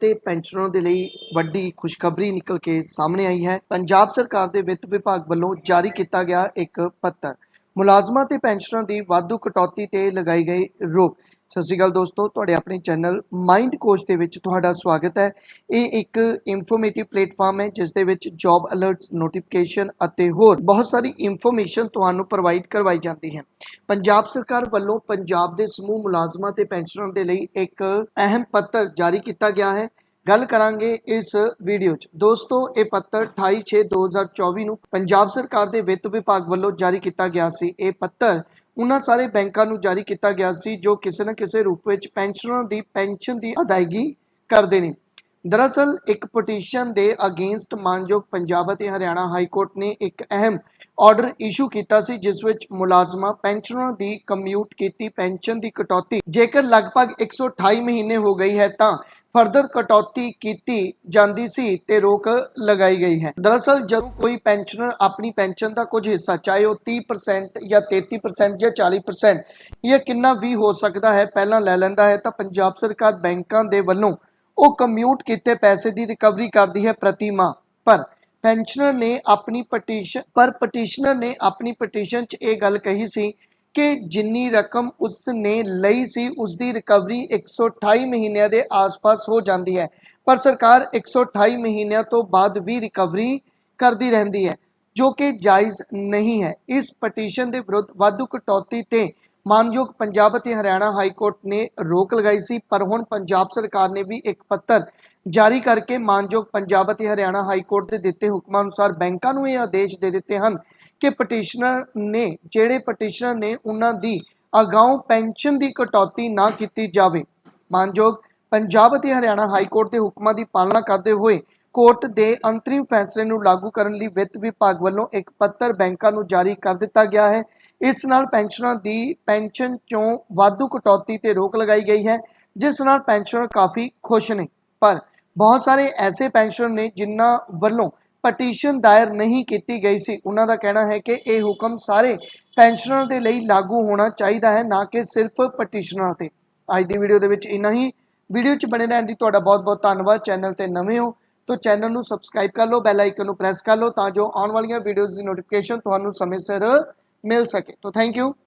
ਤੇ ਪੈਨਸ਼ਨਰਾਂ ਦੇ ਲਈ ਵੱਡੀ ਖੁਸ਼ਖਬਰੀ ਨਿਕਲ ਕੇ ਸਾਹਮਣੇ ਆਈ ਹੈ। ਪੰਜਾਬ ਸਰਕਾਰ ਦੇ ਵਿੱਤ ਵਿਭਾਗ ਵੱਲੋਂ ਜਾਰੀ ਕੀਤਾ ਗਿਆ ਇੱਕ ਪੱਤਰ। ਮੁਲਾਜ਼ਮਾਂ ਤੇ ਪੈਨਸ਼ਨਰਾਂ ਦੀ ਵਾਧੂ ਕਟੌਤੀ ਤੇ ਲਗਾਈ ਗਈ ਰੋਕ। ਸਤਿ ਸ਼੍ਰੀ ਅਕਾਲ ਦੋਸਤੋ, ਤੁਹਾਡੇ ਆਪਣੇ ਚੈਨਲ ਮਾਈਂਡ ਕੋਚ ਦੇ ਵਿੱਚ ਤੁਹਾਡਾ ਸਵਾਗਤ ਹੈ। ਇਹ ਇੱਕ ਇਨਫੋਰਮੇਟਿਵ ਪਲੇਟਫਾਰਮ ਹੈ, ਜਿਸ ਦੇ ਵਿੱਚ ਜੌਬ ਅਲਰਟਸ ਨੋਟੀਫਿਕੇਸ਼ਨ ਅਤੇ ਹੋਰ ਬਹੁਤ ਸਾਰੀ ਇਨਫੋਰਮੇਸ਼ਨ ਤੁਹਾਨੂੰ ਪ੍ਰੋਵਾਈਡ ਕਰਵਾਈ ਜਾਂਦੀ ਹੈ। ਪੰਜਾਬ ਸਰਕਾਰ ਵੱਲੋਂ ਪੰਜਾਬ ਦੇ ਸਮੂਹ ਮੁਲਾਜ਼ਮਾਂ ਤੇ ਪੈਨਸ਼ਨਰਾਂ ਦੇ ਲਈ ਇੱਕ ਅਹਿਮ ਪੱਤਰ ਜਾਰੀ ਕੀਤਾ ਗਿਆ ਹੈ। ਗੱਲ ਕਰਾਂਗੇ ਇਸ ਵੀਡੀਓ 'ਚ। ਦੋਸਤੋ, ਇਹ ਪੱਤਰ 28/6/2024 ਨੂੰ ਪੰਜਾਬ ਸਰਕਾਰ ਦੇ ਵਿੱਤ ਵਿਭਾਗ ਵੱਲੋਂ ਜਾਰੀ ਕੀਤਾ ਗਿਆ ਸੀ। ਇਹ ਪੱਤਰ ਉਹਨਾਂ ਸਾਰੇ ਬੈਂਕਾਂ ਨੂੰ ਜਾਰੀ ਕੀਤਾ ਗਿਆ ਸੀ, ਜੋ ਕਿਸੇ ਨਾ ਕਿਸੇ ਰੂਪ ਵਿੱਚ ਪੈਨਸ਼ਨਰਾਂ ਦੀ ਪੈਨਸ਼ਨ ਦੀ ਅਦਾਇਗੀ ਕਰਦੇ ਨੇ। ਦਰਅਸਲ, ਇੱਕ ਪਟੀਸ਼ਨ ਦੇ ਅਗੇਂਸਟ ਮਾਨਯੋਗ ਪੰਜਾਬ ਅਤੇ ਹਰਿਆਣਾ ਹਾਈ ਕੋਰਟ ਨੇ ਇੱਕ ਅਹਿਮ ਆਰਡਰ ਇਸ਼ੂ ਕੀਤਾ ਸੀ, ਜਿਸ ਵਿੱਚ ਮੁਲਾਜ਼ਮਾਂ ਪੈਨਸ਼ਨਰਾਂ ਦੀ ਕਮਿਊਟ ਕੀਤੀ, ਪੈਨਸ਼ਨ ਦੀ ਕਟੌਤੀ। ਜੇਕਰ ਲਗਭਗ 128 ਮਹੀਨੇ ਹੋ ਗਈ ਹੈ, ਤਾਂ ਫਰਦਰ ਕਟੌਤੀ ਕੀਤੀ ਜਾਂਦੀ ਸੀ ਤੇ ਰੋਕ ਲਗਾਈ ਗਈ ਹੈ। ਦਰਅਸਲ, ਜਦੋਂ ਕੋਈ ਪੈਨਸ਼ਨਰ ਆਪਣੀ ਪੈਨਸ਼ਨ ਦਾ ਕੁਝ ਹਿੱਸਾ, ਚਾਹੇ ਉਹ 30% ਜਾਂ 33% ਜਾਂ 40% ਇਹ ਕਿੰਨਾ ਵੀ ਹੋ ਸਕਦਾ ਹੈ, ਪਹਿਲਾਂ ਲੈ ਲੈਂਦਾ ਹੈ, ਤਾਂ ਪੰਜਾਬ ਸਰਕਾਰ ਬੈਂਕਾਂ ਦੇ ਵੱਲੋਂ ਉਹ ਕਮਿਊਟ ਕੀਤੇ ਪੈਸੇ ਦੀ ਰਿਕਵਰੀ ਕਰਦੀ ਹੈ ਪ੍ਰਤੀ ਮਾਹ। ਪਰ ਪੈਨਸ਼ਨਰ ਨੇ ਆਪਣੀ ਪਟੀਸ਼ਨ ਪਰ ਪਟੀਸ਼ਨਰ ਨੇ ਆਪਣੀ ਪਟੀਸ਼ਨ 'ਚ ਇਹ ਗੱਲ ਕਹੀ ਸੀ ਕਿ ਜਿੰਨੀ ਰਕਮ ਉਸ ਨੇ ਲਈ ਸੀ ਉਸ ਦੀ ਰਿਕਵਰੀ 128 ਮਹੀਨਿਆਂ ਦੇ ਆਸ-ਪਾਸ ਹੋ ਜਾਂਦੀ ਹੈ। ਪਰ ਸਰਕਾਰ 128 ਮਹੀਨਿਆਂ ਤੋਂ ਬਾਅਦ ਵੀ ਰਿਕਵਰੀ ਕਰਦੀ ਰਹਿੰਦੀ ਹੈ, ਜੋ ਕਿ ਜਾਇਜ਼ ਨਹੀਂ ਹੈ। ਇਸ ਪਟੀਸ਼ਨ ਦੇ ਵਿਰੁੱਧ ਵਾਧੂ ਕਟੌਤੀ ਤੇ ਮਾਨਯੋਗ ਪੰਜਾਬ ਅਤੇ ਹਰਿਆਣਾ ਹਾਈ ਕੋਰਟ ਨੇ ਰੋਕ ਲਗਾਈ ਸੀ, ਪਰ ਹੁਣ ਪੰਜਾਬ ਸਰਕਾਰ ਨੇ ਵੀ ਇੱਕ ਪੱਤਰ ਜਾਰੀ ਕਰਕੇ ਮਾਨਯੋਗ ਪੰਜਾਬ ਅਤੇ ਹਰਿਆਣਾ ਹਾਈ ਕੋਰਟ ਦੇ ਦਿੱਤੇ ਹੁਕਮਾਂ ਅਨੁਸਾਰ ਬੈਂਕਾਂ ਨੂੰ ਇਹ ਆਦੇਸ਼ ਦੇ ਦਿੱਤੇ ਹਨ ਕਿ ਪਟੀਸ਼ਨਰ ਨੇ, ਜਿਹੜੇ ਪਟੀਸ਼ਨਰ ਨੇ ਉਹਨਾਂ ਦੀ ਅਗਾਊਂ ਪੈਨਸ਼ਨ ਦੀ ਕਟੌਤੀ ਨਾ ਕੀਤੀ ਜਾਵੇ। ਮਾਨਯੋਗ ਪੰਜਾਬ ਅਤੇ ਹਰਿਆਣਾ ਹਾਈ ਕੋਰਟ ਦੇ ਹੁਕਮਾਂ ਦੀ ਪਾਲਣਾ ਕਰਦੇ ਹੋਏ ਕੋਰਟ ਦੇ ਅੰਤਰਿਮ ਫੈਸਲੇ ਨੂੰ ਲਾਗੂ ਕਰਨ ਲਈ ਵਿੱਤ ਵਿਭਾਗ ਵੱਲੋਂ ਇੱਕ ਪੱਤਰ ਬੈਂਕਾਂ ਨੂੰ ਜਾਰੀ ਕਰ ਦਿੱਤਾ ਗਿਆ ਹੈ। ਇਸ ਨਾਲ ਪੈਨਸ਼ਨਰਾਂ ਦੀ, ਪੈਨਸ਼ਨ ਚੋਂ ਵਾਧੂ ਕਟੌਤੀ ਤੇ ਰੋਕ ਲਗਾਈ ਗਈ ਹੈ, ਜਿਸ ਨਾਲ ਪੈਨਸ਼ਨਰ ਕਾਫੀ ਖੁਸ਼ ਨੇ। ਪਰ ਬਹੁਤ ਸਾਰੇ ਐਸੇ ਪੈਨਸ਼ਨਰ ਨੇ ਜਿਨ੍ਹਾਂ ਵੱਲੋਂ ਪਟੀਸ਼ਨ ਦਾਇਰ ਨਹੀਂ ਕੀਤੀ ਗਈ ਸੀ। ਉਹਨਾਂ ਦਾ ਕਹਿਣਾ ਹੈ ਕਿ ਇਹ ਹੁਕਮ ਸਾਰੇ ਪੈਨਸ਼ਨਰਾਂ ਦੇ ਲਈ ਲਾਗੂ ਹੋਣਾ ਚਾਹੀਦਾ ਹੈ, ਨਾ ਕਿ ਸਿਰਫ ਪਟੀਸ਼ਨਰਾਂ ਤੇ। ਅੱਜ ਦੀ ਵੀਡੀਓ ਦੇ ਵਿੱਚ ਇੰਨਾ ਹੀ। ਵੀਡੀਓ 'ਚ ਬਣੇ ਰਹਿਣ ਦੀ ਤੁਹਾਡਾ ਬਹੁਤ-ਬਹੁਤ ਧੰਨਵਾਦ। ਚੈਨਲ ਤੇ ਨਵੇਂ ਹੋ ਤਾਂ ਚੈਨਲ ਨੂੰ ਸਬਸਕ੍ਰਾਈਬ ਕਰ ਲਓ, ਬੈਲ ਆਈਕਨ ਨੂੰ ਪ੍ਰੈਸ ਕਰ ਲਓ ਤਾਂ ਜੋ ਆਉਣ ਵਾਲੀਆਂ ਵੀਡੀਓਜ਼ ਦੀ ਨੋਟੀਫਿਕੇਸ਼ਨ ਤੁਹਾਨੂੰ ਸਮੇਂ ਸਿਰ ਮਿਲ ਸਕੇ। ਤਾਂ ਥੈਂਕ ਯੂ।